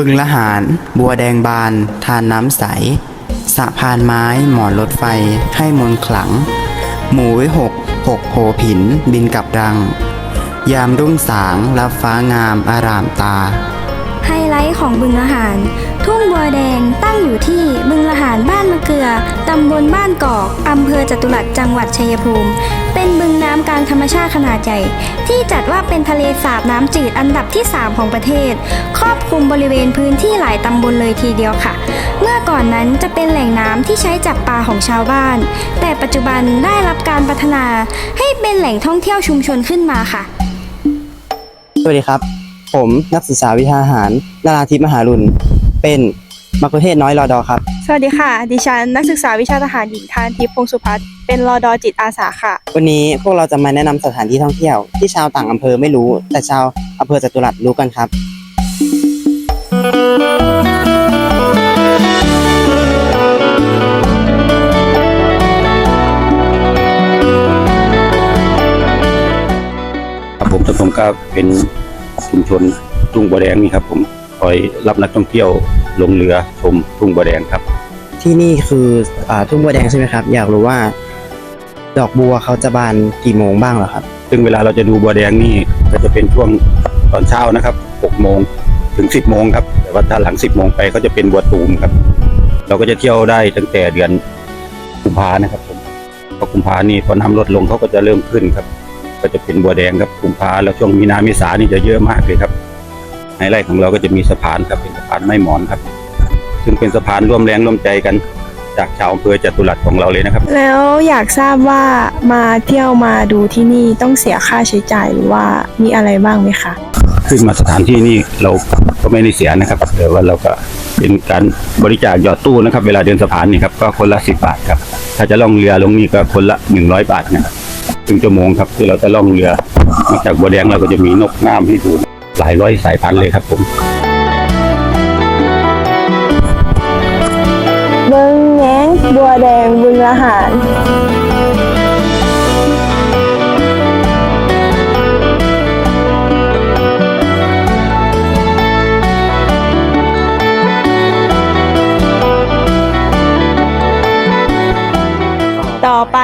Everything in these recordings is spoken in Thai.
บึงละหาร บัวแดงบาน ทานน้ำใสสะพานไม้ หมอนรถไฟ ให้มนขลัง หมูวิหกหกโผผิน บินกับรัง ยามรุ่งสางรับฟ้างามอารามตา ไฮไลท์ของบึงละหาร ทุ่งบัวแดงตั้งอยู่ที่บึงละหารบ้านมะเกลือ ตำบลบ้านกอก อำเภอจตุรัสจังหวัดชัยภูมิ เป็นบึงน้ำกลางธรรมชาติขนาดใหญ่ ที่จัดว่าเป็นทะเลสาบน้ำจืดอันดับที่ 3 ของประเทศ ครอบคลุมบริเวณพื้นที่หลายตำบลเลยทีเดียวค่ะ เมื่อก่อนนั้นจะเป็นแหล่งน้ำที่ใช้จับปลาของชาวบ้าน แต่ปัจจุบันได้รับการพัฒนาให้เป็นแหล่งท่องเที่ยวชุมชนขึ้นมาค่ะ สวัสดีครับ ผมนักศึกษาวิชาอาหารนาราธิปมหารุนเป็นมักคุเทศน้อยรอดอครับ สวัสดีค่ะ ดิฉันนักศึกษาวิชาทหารหญิงทานทิพย์พงศ์สุพัฒน์เป็นรอดอจิตอาสาค่ะ วันนี้พวกเราจะมาแนะนำสถานที่ท่องเที่ยว ที่ชาวต่างอำเภอไม่รู้ แต่ชาวอำเภอจตุรัสรู้กันครับครับผมแต่ผมก็เป็น ชุมชนทุ่งบัวแดงนี่ครับผมคอยรับนักท่องเที่ยวลงเรือชมทุ่งบัวแดงครับ ที่นี่คืออาทุ่งบัวแดงใช่ไหมครับ อยากรู้ว่า ดอกบัวเขาจะบานกี่โมงบ้างเหรอครับ ซึ่งเวลาเราจะดูบัวแดงนี่ก็จะเป็นช่วงตอนเช้านะครับ6โมงถึง 10โมงครับ แต่ว่าถ้าหลัง 10โมงไปก็จะเป็นบัวตูมครับ เราก็จะเที่ยวได้ตั้งแต่เดือนกุมภานะครับผมพอกุมภานี่พอน้ำลดลงเขาก็จะเริ่มขึ้นครับ ก็จะเป็นบัวแดงครับกุมภาแล้วช่วงมีนาเมษานี่จะเยอะมากเลยครับไฮไลท์ของเราก็จะมีสะพานครับเป็นสะพานไม้หมอนครับ ซึ่งเป็นสะพานร่วมแรงร่วมใจกัน จากชาวอำเภอจตุรัสของเราเลยนะครับ แล้วอยากทราบว่ามาเที่ยวมาดูที่นี่ต้องเสียค่าใช้จ่ายหรือว่ามีอะไรบ้างไหมคะขึ้นมาสถานที่นี่เราก็ไม่ได้เสียนะครับแต่ว่าเราก็เป็นการบริจาคหยอดตู้นะครับ เวลาเดินสะพานนี่ครับก็คนละสิบบาทครับถ้าจะล่องเรือลงนี่ก็คนละหนึ่งร้อยบาทนะครับ ครึ่งชั่วโมงครับที่เราจะล่องเรือนอกจากบัวแดงเราก็จะมีนกน้ำให้ดูหลายร้อยสายพันธุ์เลยครับผมเบิ้งแง้งบัวแดงบุญละหาร ไป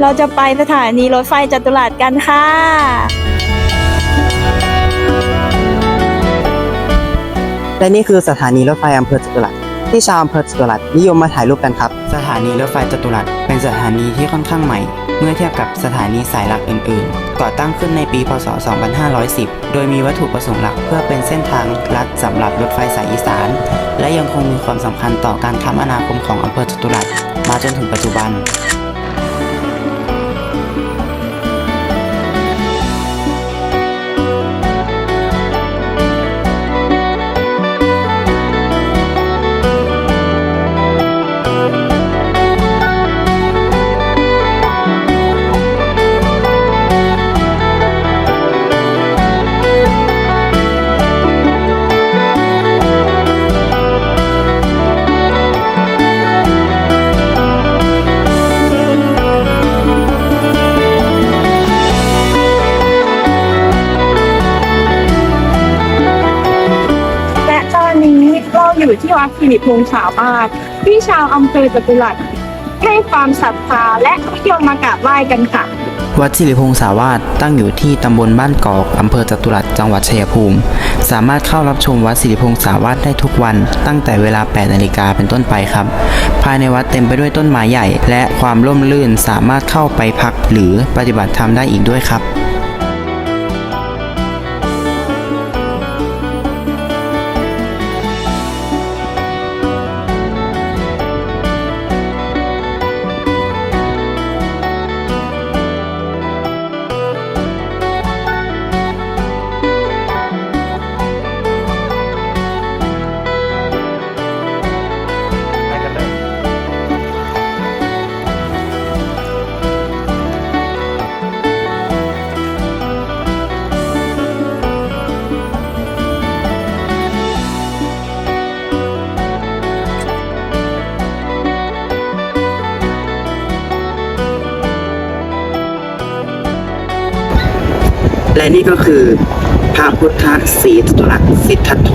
เราจะไปสถานีรถไฟจตุรัสกันค่ะ และนี่คือสถานีรถไฟอำเภอจตุรัสที่ชาวอำเภอจตุรัสนิยมมาถ่ายรูปกันครับ สถานีรถไฟจตุรัสเป็นสถานีที่ค่อนข้างใหม่ เมื่อเทียบกับสถานีสายหลักอื่นๆ ก่อตั้งขึ้นในปี พศ 2510 โดยมีวัตถุประสงค์หลักเพื่อเป็นเส้นทางลัดสำหรับรถไฟสายอีสาน และยังคงมีความสำคัญต่อการคมนาคมของอำเภอจตุรัสมาจนถึงปัจจุบัน อยู่ที่วัดสิริพงษ์สามารถที่ชาวอำเภอจตุรัสให้ความศรัทธาและนิยมมากราบไหว้กันค่ะ วัดสิริพงษ์สาวาสตั้งอยู่ที่ตำบลบ้านกอกอำเภอจตุรัสจังหวัดชัยภูมิ สามารถเข้ารับชมวัดสิริพงษ์สาวาสได้ทุกวัน ตั้งแต่เวลา 8 นาฬิกาเป็นต้นไปครับ ภายในวัดเต็มไปด้วยต้นไม้ใหญ่ และความร่มรื่นสามารถเข้าไปพักหรือปฏิบัติธรรมได้อีกด้วยครับ และนี่ก็คือพระพุทธศีตุลักษิทธัตโธ